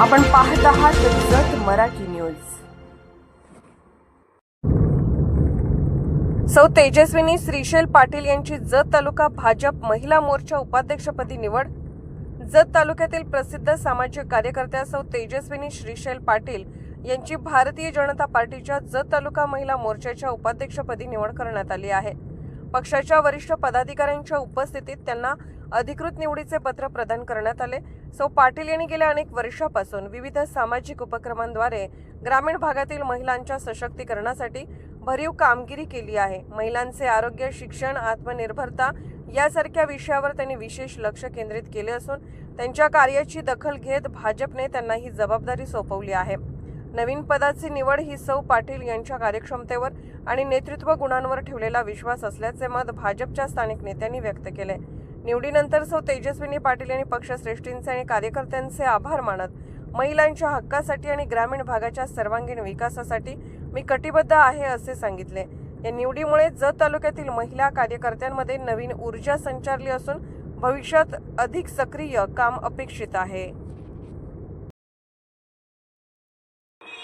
आपण पाहत आहात जत मराठी न्यूज. सौ तेजस्विनी श्रीशैल पाटील यांची जत तालुका भाजप महिला मोर्चा उपाध्यक्षपदी निवड. जत तालुक्यातील प्रसिद्ध सामाजिक कार्यकर्त्या सौ तेजस्विनी श्रीशैल पाटील यांची भारतीय जनता पार्टीच्या जत तालुका महिला मोर्चाच्या उपाध्यक्षपदी निवड करण्यात आली आहे. पक्षाच्या वरिष्ठ पदाधिकाऱ्यांच्या उपस्थितीत त्यांना अधिकृत निवडीचे पत्र प्रदान करण्यात आले. सौ पाटील यांनी गेल्या अनेक वर्षापासून विविध सामाजिक उपक्रमांद्वारे ग्रामीण भागातील महिलांच्या सशक्तीकरणासाठी भरीव कामगिरी केली आहे. महिलांचे आरोग्य शिक्षण आत्मनिर्भरता यासारख्या विषयावर त्यांनी विशेष लक्ष केंद्रित केले असून त्यांच्या कार्याची दखल घेत भाजपने त्यांना ही जबाबदारी सोपवली आहे. नवीन पदाची निवड ही सौ पाटील यांच्या कार्यक्षमतेवर आणि नेतृत्व गुणांवर ठेवलेला विश्वास असल्याचे मत भाजपच्या स्थानिक नेत्यांनी व्यक्त केले. निवडीनंतर सौ तेजस्विनी पाटील यांनी पक्षश्रेष्ठींचे आणि कार्यकर्त्यांचे आभार मानत महिलांच्या हक्कासाठी आणि ग्रामीण भागाच्या सर्वांगीण विकासासाठी मी कटिबद्ध आहे असे सांगितले. या निवडीमुळे जत तालुक्यातील महिला कार्यकर्त्यांमध्ये नवीन ऊर्जा संचारली असून भविष्यात अधिक सक्रिय काम अपेक्षित आहे.